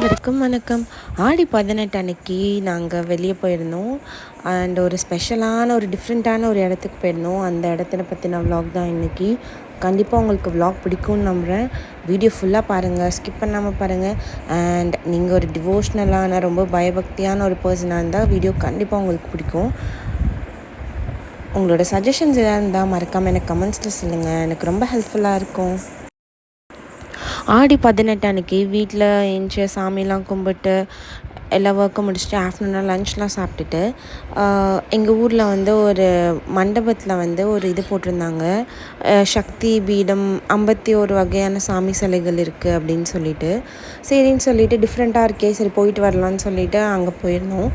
வணக்கம் வணக்கம். ஆடி பதினெட்டு அன்னைக்கு நாங்கள் வெளியே போயிருந்தோம். அண்ட் ஒரு ஸ்பெஷலான ஒரு டிஃப்ரெண்ட்டான ஒரு இடத்துக்கு போயிருந்தோம். அந்த இடத்துல பற்றின விலாக் தான் இன்றைக்கி கண்டிப்பாக உங்களுக்கு விலாக் பிடிக்கும்னு நம்புகிறேன் வீடியோ ஃபுல்லாக பாருங்கள் ஸ்கிப் பண்ணாமல் பாருங்கள் அண்ட் நீங்கள் ஒரு டிவோஷ்னலான ரொம்ப பயபக்தியான ஒரு பர்சனாக இருந்தால் வீடியோ கண்டிப்பாக உங்களுக்கு பிடிக்கும். உங்களோட சஜஷன்ஸ் எதாவது இருந்தால் மறக்காமல் எனக்கு கமெண்ட்ஸில் சொல்லுங்கள் எனக்கு ரொம்ப ஹெல்ப்ஃபுல்லாக இருக்கும். ஆடி பதினெட்டு அன்னைக்கு வீட்டில் எழுந்துச்சி சாமிலாம் கும்பிட்டு எல்லா ஒர்க்கும் முடிச்சுட்டு ஆஃப்டர்நூனாக லஞ்ச்லாம் சாப்பிட்டுட்டு எங்கள் ஊரில் வந்து ஒரு மண்டபத்தில் வந்து ஒரு இது போட்டிருந்தாங்க. சக்தி பீடம் ஐம்பத்தி ஒரு வகையான சாமி சிலைகள் இருக்குது அப்படின்னு சொல்லிட்டு. சரின்னு சொல்லிட்டு டிஃப்ரெண்ட்டாக இருக்கே சரி போயிட்டு வரலான்னு சொல்லிட்டு அங்கே போயிருந்தோம்.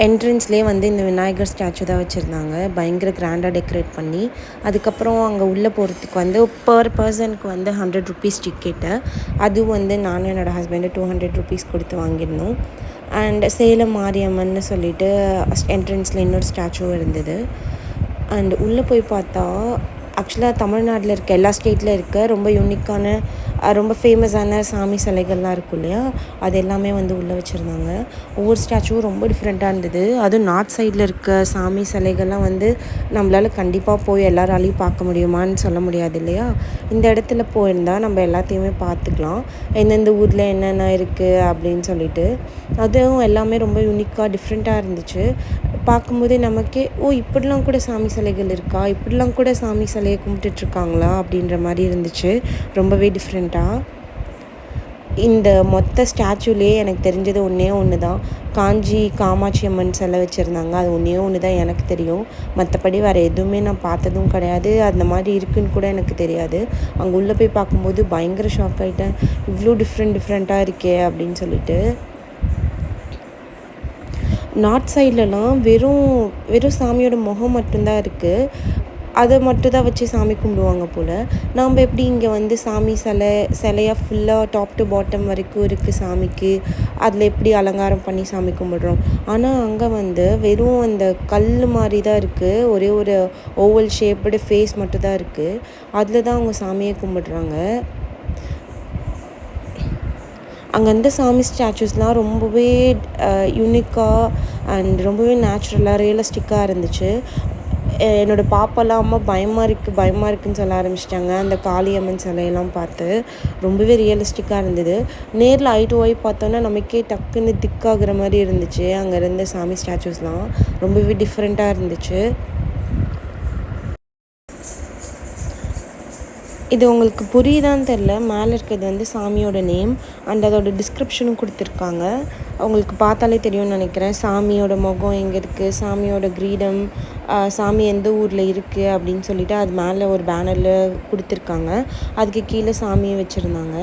என்ட்ரன்ஸ்லேயே வந்து இந்த விநாயகர் ஸ்டாச்சு தான் வச்சுருந்தாங்க. பயங்கர கிராண்டாக டெக்கரேட் பண்ணி அதுக்கப்புறம் அங்கே உள்ளே போகிறதுக்கு வந்து பர் பர்சனுக்கு வந்து ஹண்ட்ரட் ருபீஸ் டிக்கெட்டு அதுவும் வந்து நானும் என்னோடய ஹஸ்பண்டு டூ ஹண்ட்ரட் ருபீஸ் கொடுத்து வாங்கியிருந்தோம். அண்ட் சேலம் மாரியம்மன்னு சொல்லிட்டு என்ட்ரன்ஸில் இன்னொரு ஸ்டாச்சுவும் இருந்தது. அண்ட் உள்ளே போய் பார்த்தா ஆக்சுவலாக தமிழ்நாட்டில் இருக்க எல்லா ஸ்டேட்டில் இருக்க ரொம்ப யூனிக்கான ரொம்ப ஃபேமஸான சாமி சிலைகள்லாம் இருக்கும் இல்லையா? அது எல்லாமே வந்து உள்ளே வச்சுருந்தாங்க. ஒவ்வொரு ஸ்டாச்சுவும் ரொம்ப டிஃப்ரெண்ட்டாக இருந்தது. அதுவும் நார்த் சைடில் இருக்க சாமி சிலைகள்லாம் வந்து நம்மளால் கண்டிப்பாக போய் எல்லாராலையும் பார்க்க முடியுமான்னு சொல்ல முடியாது இல்லையா? இந்த இடத்துல போயிருந்தால் நம்ம எல்லாத்தையுமே பார்த்துக்கலாம். எந்தெந்த ஊரில் என்னென்ன இருக்குது அப்படின்னு சொல்லிட்டு. அதுவும் எல்லாமே ரொம்ப யூனிக்காக டிஃப்ரெண்ட்டாக இருந்துச்சு. பார்க்கும்போதே நமக்கே ஓ இப்படிலாம் கூட சாமி சிலைகள் இருக்கா? இப்படிலாம் கூட சாமி சிலையை கும்பிட்டுட்ருக்காங்களா அப்படின்ற மாதிரி இருந்துச்சு. ரொம்பவே டிஃப்ரெண்ட் டிஃப்ரெண்ட்டாக இந்த மொத்த ஸ்டாச்சுலேயே எனக்கு தெரிஞ்சது ஒன்றே ஒன்று தான் காஞ்சி காமாட்சி அம்மன் சிலை வச்சுருந்தாங்க. அது ஒன்றே ஒன்று தான் எனக்கு தெரியும். மற்றபடி வேறு எதுவுமே நான் பார்த்ததும் கிடையாது. அந்த மாதிரி இருக்குன்னு கூட எனக்கு தெரியாது. அங்கே உள்ளே போய் பார்க்கும்போது பயங்கர ஷாக் ஆகிட்டேன் இவ்வளோ டிஃப்ரெண்ட் டிஃப்ரெண்ட்டாக இருக்கே அப்படின்னு சொல்லிட்டு. நார்த் சைட்லலாம் வெறும் வெறும் சாமியோட முகம் மட்டும்தான் இருக்குது அதை மட்டும் தான் வச்சு சாமி கும்பிடுவாங்க போல். நாம் எப்படி இங்கே வந்து சாமி சிலை சிலையாக ஃபுல்லாக டாப் டு பாட்டம் வரைக்கும் இருக்குது சாமிக்கு. அதில் எப்படி அலங்காரம் பண்ணி சாமி கும்பிடுறோம். ஆனால் அங்கே வந்து வெறும் அந்த கல் மாதிரி தான் இருக்குது ஒரே ஒரு ஓவல் ஷேப்டு ஃபேஸ் மட்டும் தான் இருக்குது அதில் தான் அவங்க சாமியை கும்பிடுறாங்க. அங்கே இருந்த சாமி ஸ்டாச்சுஸ்லாம் ரொம்பவே யூனிக்காக அண்ட் ரொம்பவே நேச்சுரலாக ரியலிஸ்டிக்காக இருந்துச்சு. என்னோடய என்னோட பாப்பாலாம் அம்மா பயமாக இருக்குது பயமாக இருக்குன்னு சொல்ல ஆரம்பிச்சிட்டாங்க. அந்த காளியம்மன் சிலையெல்லாம் பார்த்து ரொம்பவே ரியலிஸ்டிக்காக இருந்தது. நேரில் ஐ டு ஐ பார்த்தோன்னா நமக்கே டக்குன்னு திக்காகிற மாதிரி இருந்துச்சு. அங்கே இருந்த சாமி ஸ்டாச்சுஸ்லாம் ரொம்பவே டிஃப்ரெண்ட்டாக இருந்துச்சு. இது உங்களுக்கு புரியுதான்னு தெரில மேலே இருக்கிறது வந்து சாமியோட நேம் அண்ட் அதோட டிஸ்கிரிப்ஷனும் கொடுத்துருக்காங்க. உங்களுக்கு பார்த்தாலே தெரியும்னு நினைக்கிறேன். சாமியோட முகம் எங்கே இருக்குது சாமியோட கிரீடம் சாமி எந்த ஊரில் இருக்குது அப்படின்னு சொல்லிட்டு அது மேலே ஒரு பேனரில் கொடுத்துருக்காங்க. அதுக்கு கீழே சாமியை வச்சுருந்தாங்க.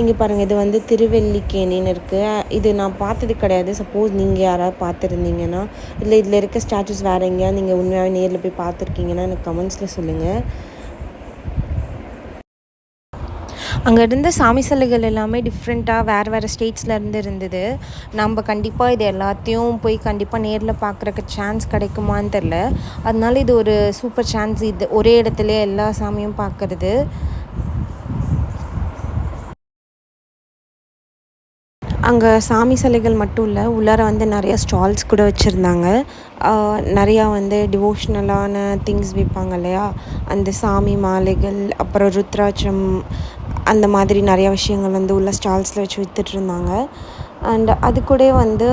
இங்கே பாருங்கள் இது வந்து திருவெல்லிக்கேணின்னு இருக்குது இது நான் பார்த்தது கிடையாது. சப்போஸ் நீங்கள் யாராவது பார்த்துருந்தீங்கன்னா இல்லை இதில் இருக்க ஸ்டாச்சுஸ் வேறு எங்கேயாவது நீங்கள் உண்மையாகவே நேரில் போய் பார்த்துருக்கீங்கன்னா எனக்கு கமெண்ட்ஸில் சொல்லுங்கள் அங்கே இருந்த சாமி சிலைகள் எல்லாமே டிஃப்ரெண்ட்டாக வேறு வேறு ஸ்டேட்ஸ்லேருந்து இருந்தது. நம்ம கண்டிப்பாக இது எல்லாத்தையும் போய் கண்டிப்பாக நேரில் பார்க்குறக்கு சான்ஸ் கிடைக்குமான்னு தெரில அதனால இது ஒரு சூப்பர் சான்ஸ் இது ஒரே இடத்துல எல்லா சாமியும் பார்க்குறது. அங்கே சாமி சிலைகள் மட்டும் இல்லை உள்ளார வந்து நிறையா ஸ்டால்ஸ் கூட வச்சுருந்தாங்க. நிறையா வந்து டிவோஷ்னலான திங்ஸ் விற்பாங்க இல்லையா? அந்த சாமி மாலைகள் அப்புறம் ருத்ராட்சம் அந்த மாதிரி நிறையா விஷயங்கள் வந்து உள்ள ஸ்டால்ஸில் வச்சு விற்றுட்ருந்தாங்க அண்ட் அது கூட வந்து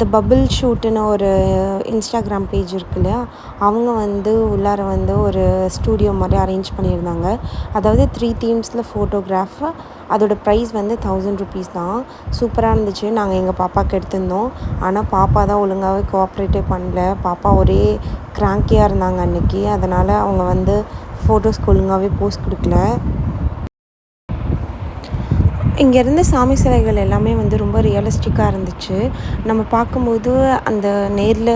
த பபிள் ஷூட்டுன்னு ஒரு இன்ஸ்டாகிராம் பேஜ் இருக்கு இல்லையா? அவங்க வந்து உள்ளார வந்து ஒரு ஸ்டூடியோ மாதிரி அரேஞ்ச் பண்ணியிருந்தாங்க. அதாவது த்ரீ தீம்ஸில் ஃபோட்டோகிராஃப் அதோட ப்ரைஸ் வந்து தௌசண்ட் ருபீஸ் தான். சூப்பராக இருந்துச்சு. நாங்கள் எங்கள் பாப்பாவுக்கு எடுத்திருந்தோம். ஆனால் பாப்பா தான் ஒழுங்காகவே கோஆப்ரேட்டே பண்ணல. பாப்பா ஒரே கிராங்கியாக இருந்தாங்க அன்றைக்கி அதனால் அவங்க வந்து ஃபோட்டோஸ்க்கு ஒழுங்காகவே போஸ்ட் கொடுக்கல. இங்கே இருந்த சாமி சிலைகள் எல்லாமே வந்து ரொம்ப ரியலிஸ்டிக்காக இருந்துச்சு. நம்ம பார்க்கும்போது அந்த நேரில்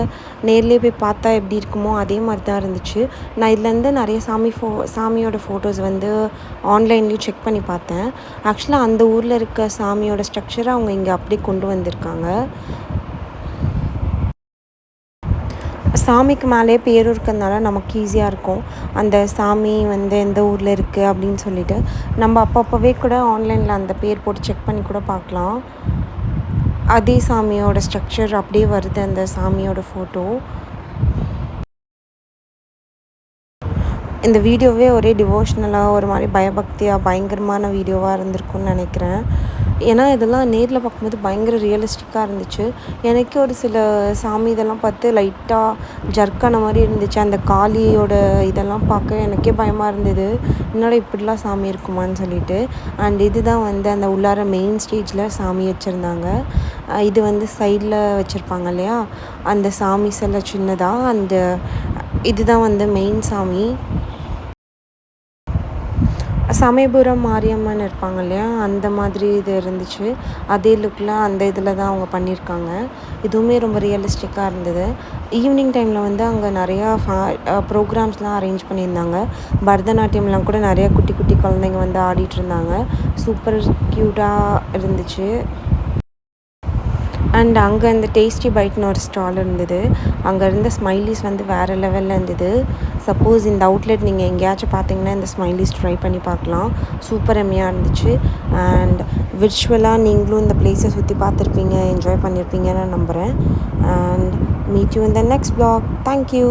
நேர்லேயே போய் பார்த்தா எப்படி இருக்குமோ அதே மாதிரி தான் இருந்துச்சு. நான் இதுலேருந்து நிறைய சாமி ஃபோ சாமியோட ஃபோட்டோஸ் வந்து ஆன்லைன்லேயும் செக் பண்ணி பார்த்தேன். ஆக்சுவலாக அந்த ஊரில் இருக்க சாமியோட ஸ்ட்ரக்சரை அவங்க இங்கே அப்படியே கொண்டு வந்திருக்காங்க. சாமிக்கு மேலே பேரும் இருக்கிறதுனால நமக்கு ஈஸியாக இருக்கும். அந்த சாமி வந்து எந்த ஊரில் இருக்குது அப்படின்னு சொல்லிட்டு. நம்ம அப்பப்போவே கூட ஆன்லைனில் அந்த பேர் போட்டு செக் பண்ணி கூட பார்க்கலாம். அதே சாமியோட ஸ்ட்ரக்சர் அப்படியே வருது அந்த சாமியோட ஃபோட்டோ இந்த வீடியோவே ஒரே டிவோஷ்னலாக ஒரு மாதிரி பயபக்தியாக பயங்கரமான வீடியோவாக இருந்திருக்கும்னு நினைக்கிறேன். ஏன்னா இதெல்லாம் நேரில் பார்க்கும்போது பயங்கர ரியலிஸ்டிக்காக இருந்துச்சு. எனக்கே ஒரு சில சாமி இதெல்லாம் பார்த்து லைட்டாக ஜர்க்கான மாதிரி இருந்துச்சு. அந்த காளியோட இதெல்லாம் பார்க்க எனக்கே பயமாக இருந்தது. என்னோட இப்படிலாம் சாமி இருக்குமான்னு சொல்லிட்டு. அண்ட் இதுதான் வந்து அந்த உள்ளார மெயின் ஸ்டேஜில் சாமி வச்சுருந்தாங்க. இது வந்து சைடில் வச்சுருப்பாங்க இல்லையா? அந்த சாமி சிலை சின்னதாக அந்த இதுதான் வந்து மெயின் சாமி. சமயபுரம் மாரியம்மன் இருப்பாங்க இல்லையா? அந்த மாதிரி இது இருந்துச்சு. அதே லுக்கில் அந்த இதில் தான் அவங்க பண்ணியிருக்காங்க. இதுவுமே ரொம்ப ரியலிஸ்டிக்காக இருந்தது. ஈவினிங் டைமில் வந்து அங்கே நிறையா ஃபா ப்ரோக்ராம்ஸ்லாம் அரேஞ்ச் பண்ணியிருந்தாங்க. பரதநாட்டியம்லாம் கூட நிறையா குட்டி குட்டி குழந்தைங்க வந்து ஆடிட்டு இருந்தாங்க. சூப்பர் க்யூட்டாக இருந்துச்சு. அண்ட் அங்கே இந்த டேஸ்டி பைட்னு ஒரு ஸ்டால் இருந்தது. அங்கே இருந்த ஸ்மைலிஸ் வந்து வேறு லெவலில் இருந்தது. சப்போஸ் இந்த அவுட்லெட் நீங்கள் எங்கேயாச்சும் பார்த்தீங்கன்னா இந்த ஸ்மைலிஸ் ட்ரை பண்ணி பார்க்கலாம் சூப்பர் எம்மியாக இருந்துச்சு. அண்ட் விர்ச்சுவலாக நீங்களும் இந்த பிளேஸை சுற்றி பார்த்துருப்பீங்க என்ஜாய் பண்ணியிருப்பீங்கன்னு நம்புகிறேன் and meet you the next blog thank you